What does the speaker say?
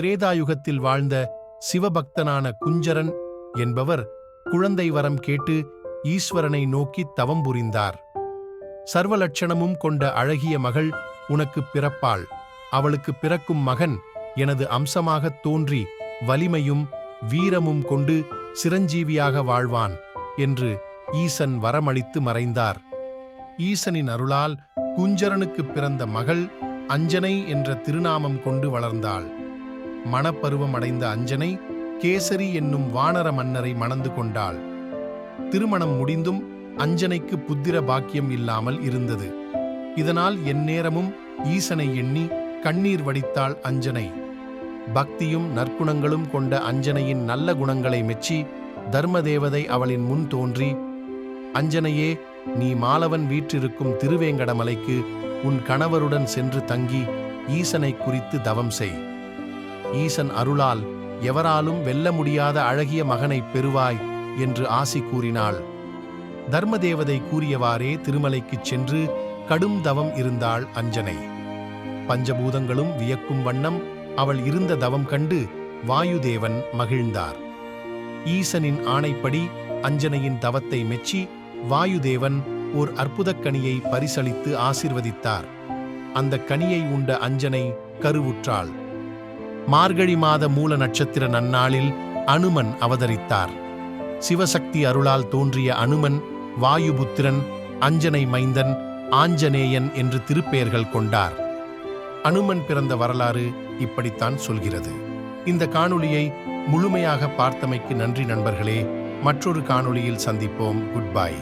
திரேதாயுகத்தில் வாழ்ந்த சிவபக்தனான குஞ்சரன் என்பவர் குழந்தை வரம் கேட்டு ஈஸ்வரனை நோக்கி தவம் புரிந்தார். சர்வலட்சணமும் கொண்ட அழகிய மகள் உனக்கு பிறப்பாள். அவளுக்கு பிறக்கும் மகன் எனது அம்சமாகத் தோன்றி வலிமையும் வீரமும் கொண்டு சிரஞ்சீவியாக வாழ்வான் என்று ஈசன் வரமளித்து மறைந்தார். ஈசனின் அருளால் குஞ்சரனுக்கு பிறந்த மகள் அஞ்சனை என்ற திருநாமம் கொண்டு வளர்ந்தாள். மணப்பருவம் அடைந்த அஞ்சனை கேசரி என்னும் வானர மன்னரை மணந்து கொண்டாள். திருமணம் முடிந்தும் அஞ்சனைக்கு புத்திர பாக்கியம் இல்லாமல் இருந்தது. இதனால் எந்நேரமும் ஈசனை எண்ணி கண்ணீர் வடித்தாள் அஞ்சனை. பக்தியும் நற்குணங்களும் கொண்ட அஞ்சனையின் நல்ல குணங்களை மெச்சி தர்மதேவதை அவளின் முன் தோன்றி அஞ்சனையே நீ மாலவன் வீற்றிருக்கும் திருவேங்கடமலைக்கு உன் கணவருடன் சென்று தங்கி ஈசனை குறித்து தவம் செய். ஈசன் அருளால் எவராலும் வெல்ல முடியாத அழகிய மகனைப் பெறுவாய் என்று ஆசி கூறினாள். தர்மதேவதை கூறியவாறே திருமலைக்குச் சென்று கடும் தவம் இருந்தாள் அஞ்சனை. பஞ்சபூதங்களும் வியக்கும் வண்ணம் அவள் இருந்த தவம் கண்டு வாயுதேவன் மகிழ்ந்தார். ஈசனின் ஆணைப்படி அஞ்சனையின் தவத்தை மெச்சி வாயுதேவன் ஓர் அற்புதக் கனியை பரிசளித்து ஆசிர்வதித்தார். அந்த கனியை உண்ட அஞ்சனை கருவுற்றாள். மார்கழி மாத மூல நட்சத்திர நன்னாளில் அனுமன் அவதரித்தார். சிவசக்தி அருளால் தோன்றிய அனுமன் வாயுபுத்திரன் அஞ்சனை மைந்தன் ஆஞ்சநேயன் என்று திருப்பெயர்கள் கொண்டார். அனுமன் பிறந்த வரலாறு இப்படித்தான் சொல்கிறது. இந்த காணொளியை முழுமையாக பார்த்தமைக்கு நன்றி நண்பர்களே. மற்றொரு காணொளியில் சந்திப்போம். Good bye.